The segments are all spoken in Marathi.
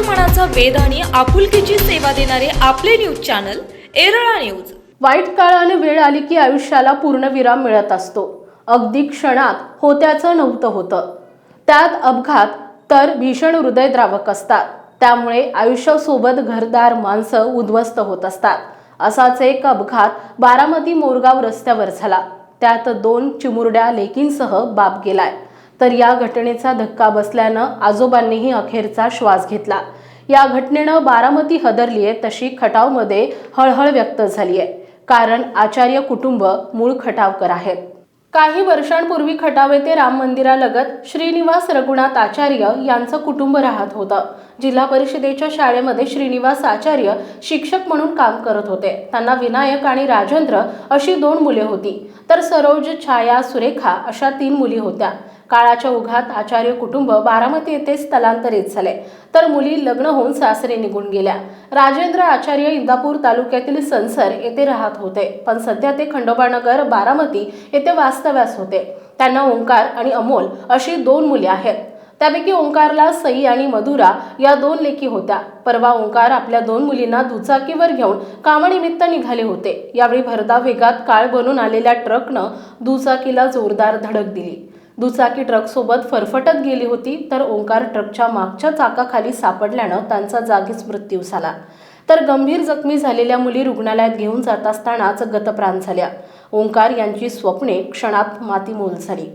मनाचा वेध आणि आपुलकीची सेवा देणारे आपले न्यूज चॅनल एरळा न्यूज. वाईट काळाने वेळ आली की आयुष्याला पूर्णविराम मिळत असतो. अगदी क्षणात होत्याचं नव्हतं होतं. त्यात अपघात तर भीषण हृदयद्रावक असतात. त्यामुळे आयुष्यासोबत घरदार माणसं उद्ध्वस्त होत असतात. असाच एक अपघात बारामती मोरगाव रस्त्यावर झाला. त्यात दोन चिमुरड्या लेकींसह बाप गेलाय. तर या घटनेचा धक्का बसल्यानं आजोबांनीही अखेरचा श्वास घेतला. या घटनेनं बारामती हदरली आहे तशी खटावमध्ये हळहळ व्यक्त झाली आहे कारण आचार्य कुटुंब मूळ खटावकर आहेत. काही वर्षांपूर्वी खटाव येथे राम मंदिरालगत श्रीनिवास रघुनाथ आचार्य यांचं कुटुंब राहत होतं. जिल्हा परिषदेच्या शाळेमध्ये श्रीनिवास आचार्य शिक्षक म्हणून काम करत होते. त्यांना विनायक आणि राजेंद्र अशी दोन मुले होती. तर सरोज छाया सुरेखा अशा तीन मुली होत्या. काळाच्या ओघात आचार्य कुटुंब बारामती येथे स्थलांतरित झाले. तर मुली लग्न होऊन सासरे निघून गेल्या. राजेंद्र आचार्य इंदापूर तालुक्यातील संसर येथे राहत होते. पण सध्या ते खंडोबानगर बारामती येथे वास्तव्यास होते. त्यांना ओंकार आणि अमोल अशी दोन मुले आहेत. त्यापैकी ओंकारला सई आणि मधुरा या दोन लेकी होत्या. परवा ओंकार आपल्या दोन मुलींना दुचाकीवर घेऊन कामानिमित्त निघाले होते. यावेळी भरधाव वेगात काळ बनून आलेल्या ट्रकनं दुचाकीला जोरदार धडक दिली. दुचाकी ट्रकसोबत फरफटत गेली होती तर ओंकार ट्रकच्या मागच्या चाकाखाली सापडल्यानं त्यांचा जागीच मृत्यू झाला. तर गंभीर जखमी झालेल्या मुली रुग्णालयात घेऊन जात असतानाच गतप्राण झाल्या. ओंकार यांची स्वप्ने क्षणात मातीमोल झाली.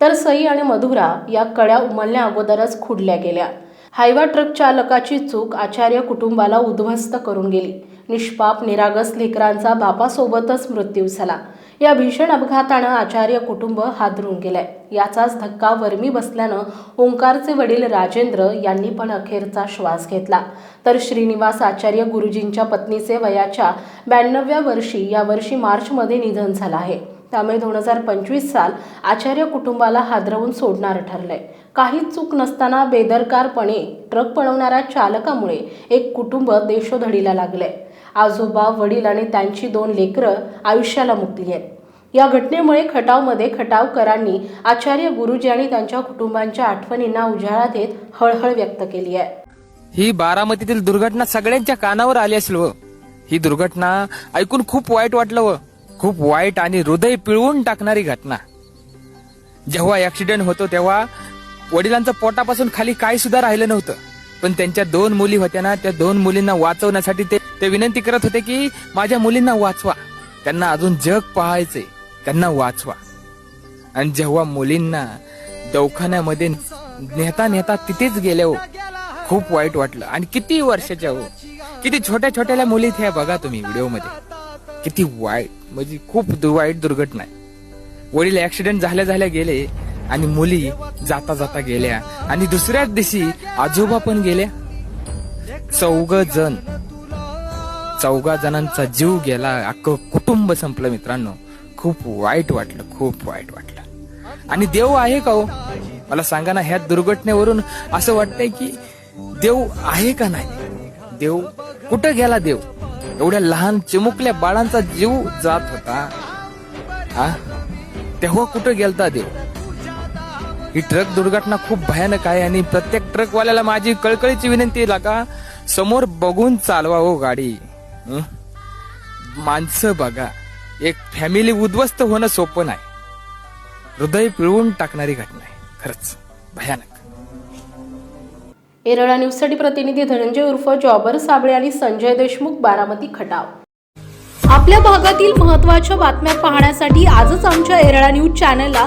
तर सई आणि मधुरा या कड्या उमलण्या अगोदरच खुडल्या गेल्या. हायवा ट्रक चालकाची चूक आचार्य कुटुंबाला उद्ध्वस्त करून गेली. निष्पाप निरागस लेकरांचा बापासोबतच मृत्यू झाला. या भीषण अपघातानं आचार्य कुटुंब हादरून गेलंय. याचाच धक्का वर्मी बसल्यानं ओंकारचे वडील राजेंद्र यांनी पण अखेरचा श्वास घेतला. तर श्रीनिवास आचार्य गुरुजींच्या पत्नीचे वयाच्या ब्याण्णव्या वर्षी या वर्षी मार्चमध्ये निधन झालं आहे. त्यामुळे दोन हजार पंचवीस साल आचार्य कुटुंबाला हादरवून सोडणारं ठरलंय. काहीच चूक नसताना बेदरकारपणे ट्रक पळवणाऱ्या चालकामुळे एक कुटुंब देशोधडीला लागलंय. आजोबा वडील आणि त्यांची दोन लेकरं आयुष्याला मुकली आहेत. या घटनेमुळे खटावमध्ये खटावकरांनी आचार्य गुरुजी आणि त्यांच्या कुटुंबांच्या आठवणींना उजाळा देत हळहळ व्यक्त केली आहे. ही बारामतीतील दुर्घटना सगळ्यांच्या कानावर आली असेल व. ही दुर्घटना ऐकून खूप वाईट वाटलं व. खूप वाईट आणि हृदय पिळवून टाकणारी घटना. जेव्हा ऍक्सिडेंट होतो तेव्हा वडिलांचं पोटापासून खाली काही सुद्धा राहिलं नव्हतं. पण त्यांच्या दोन मुली होत्या ना त्या दोन मुलींना वाचवण्यासाठी ते ते विनंती करत होते की माझ्या मुलींना वाचवा. त्यांना अजून जग पाहायचे त्यांना वाचवा. आणि जेव्हा मुलींना दवाखान्यामध्ये नेता नेता तिथेच गेले हो खूप वाईट वाटलं. आणि किती वर्षाच्या हो किती छोट्या छोट्याल्या मुली त्या बघा तुम्ही व्हिडिओमध्ये किती वाईट म्हणजे खूप दु- वाईट दुर्घटना आहे. वडील ऍक्सिडेंट झाल्या झाल्या गेले आणि मुली जाता जाता गेल्या. आणि दुसऱ्याच दिवशी आजोबा पण गेल्या. चौघ जण. चौघा जणांचा जीव गेला. अख्खं कुटुंब संपलं मित्रांनो. खूप वाईट वाटलं खूप वाईट वाटलं. आणि देव आहे का हो? मला सांगा ना ह्या दुर्घटनेवरून असं वाटतंय की देव आहे का नाही? देव कुठं गेला देव? एवढ्या लहान चिमुकल्या बाळांचा जीव जात होता. हा? तेव्हा कुठं गेलता देव? ही ट्रक दुर्घटना खूप भयानक आहे आणि प्रत्येक ट्रकवाल्याला माझी कळकळीची विनंती आहे का समोर बघून चालवा हो गाडी. माणसं बघा एक फॅमिली उद्ध्वस्त होणं सोपं नाही. हृदय पिळवून टाकणारी घटना आहे खरंच भयानक. एरळा न्यूजसाठी प्रतिनिधी धनंजय उर्फ जॉबर साबळे आणि संजय देशमुख बारामती खटाव. आपल्या भागातील महत्त्वाच्या बातम्या पाहण्यासाठी आजच आमच्या एरळा न्यूज चॅनलला